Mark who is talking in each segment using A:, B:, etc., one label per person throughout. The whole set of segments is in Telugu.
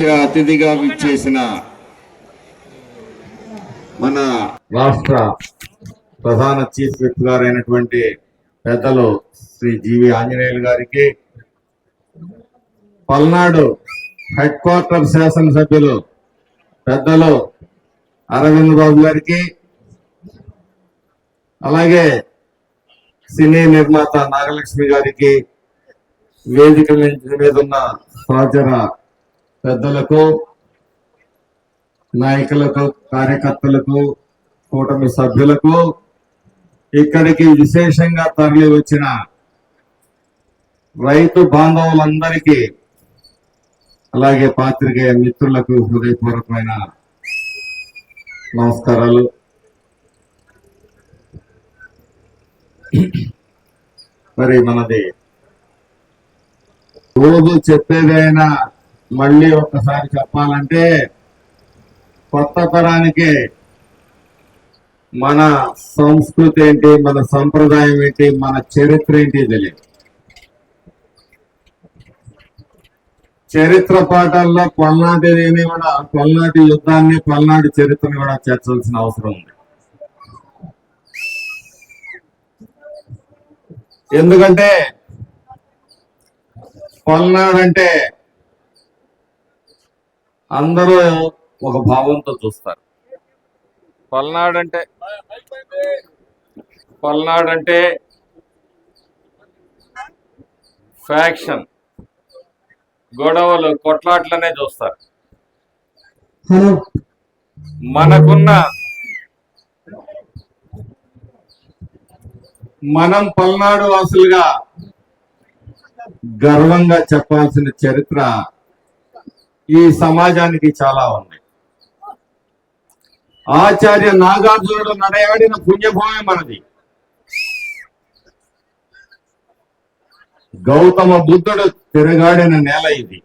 A: అతిథిగా విచ్చేసిన మన రాష్ట్ర ప్రధాన చీఫ్ విప్ గారైనటువంటి పెద్దలు శ్రీ జీవి ఆంజనేయులు గారికి పల్నాడు హెడ్ క్వార్టర్ శాసనసభ్యులు పెద్దలు అరవింద్ బాబు గారికి అలాగే సినీ నిర్మాత నాగలక్ష్మి గారికి వేదిక మీద ఉన్న సహచర పెద్దలకు నాయకులకు కార్యకర్తలకు కూటమి సభ్యులకు ఇక్కడికి విశేషంగా తరలి వచ్చిన రైతు బాంధవులందరికీ అలాగే పాత్రికేయ మిత్రులకు హృదయపూర్వకమైన నమస్కారాలు. మరి మనది రోజు చెప్పేదైనా మళ్ళీ ఒక్కసారి చెప్పాలంటే కొత్త తరానికి మన సంస్కృతి ఏంటి మన సంప్రదాయం ఏంటి మన చరిత్ర ఏంటి తెలియదు. చరిత్ర పాఠాల్లో పల్నాటిని కూడా పల్నాటి యుద్ధాన్ని పల్నాటి చరిత్రను కూడా చేర్చాల్సిన అవసరం ఉంది. ఎందుకంటే పల్నాడు అంటే అందరూ ఒక భావంతో చూస్తారు. పల్నాడు అంటే పల్నాడు అంటే ఫ్యాక్షన్. గొడవలు కొట్లాట్లనే చూస్తారు. మనకున్న మనం పల్నాడు వాసులుగా గర్వంగా చెప్పాల్సిన చరిత్ర ఈ సమాజానికి చాలా ఉన్నాయి. ఆచార్య నాగార్జునుడు నడయాడిన పుణ్యభూమి మనది. గౌతమ బుద్ధుడు తిరగాడిన నేల ఇది.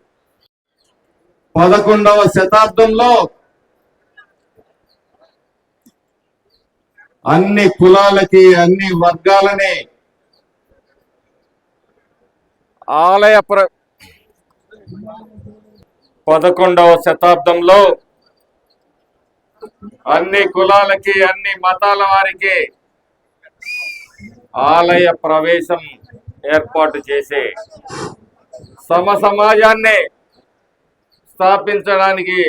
A: పదకొండవ శతాబ్దంలో అన్ని కులాలకి అన్ని వర్గాలని ఆలయ ప్ర పదకొండవ శతాబ్దంలో అన్ని కులాలకి అన్ని మతాల వారికి ఆలయ ప్రవేశం ఏర్పాటు చేసి సమ సమాజాన్ని స్థాపించడానికి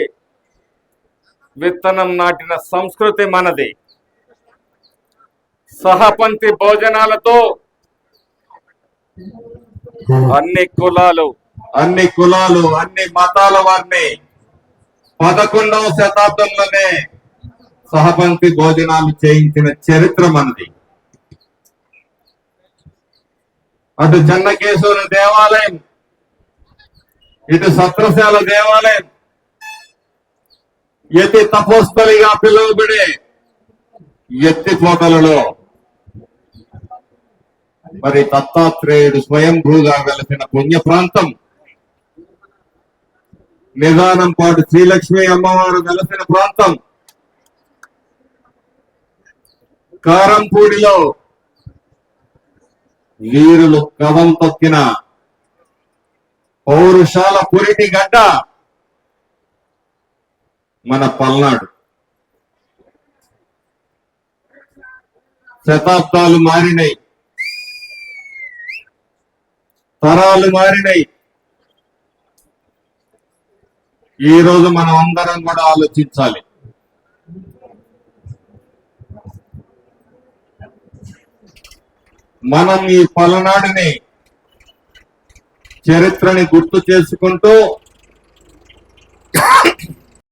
A: విత్తనం నాటిన సంస్కృతి మనది. సహపంక్తి భోజనాలతో అన్ని కులాలు అన్ని కులాలు అన్ని మతాల వారిని పదకొండవ శతాబ్దంలోనే సహపంక్తి భోజనాలు చేయించిన చరిత్ర మనది. అటు చెన్నకేశ్వర దేవాలయం ఇటు సత్రశాల దేవాలయం యతి తపోస్థలిగా పిలువబడే ఎత్తిపోతలలో మరి దత్తాత్రేయుడు స్వయంభూగా వెలసిన పుణ్య ప్రాంతం నిదానం పాటు శ్రీలక్ష్మి అమ్మవారు వెలసిన ప్రాంతం. కారంపూడిలో వీరులు కవం తొక్కిన పౌరుషాల పురిటి గడ్డ మన పల్నాడు. శతాబ్దాలు మారినాయి. తరాలు మారినాయి. ఈ రోజు మనం అందరం కూడా ఆలోచించాలి. మనం ఈ పలనాడిని చరిత్రని గుర్తు చేసుకుంటూ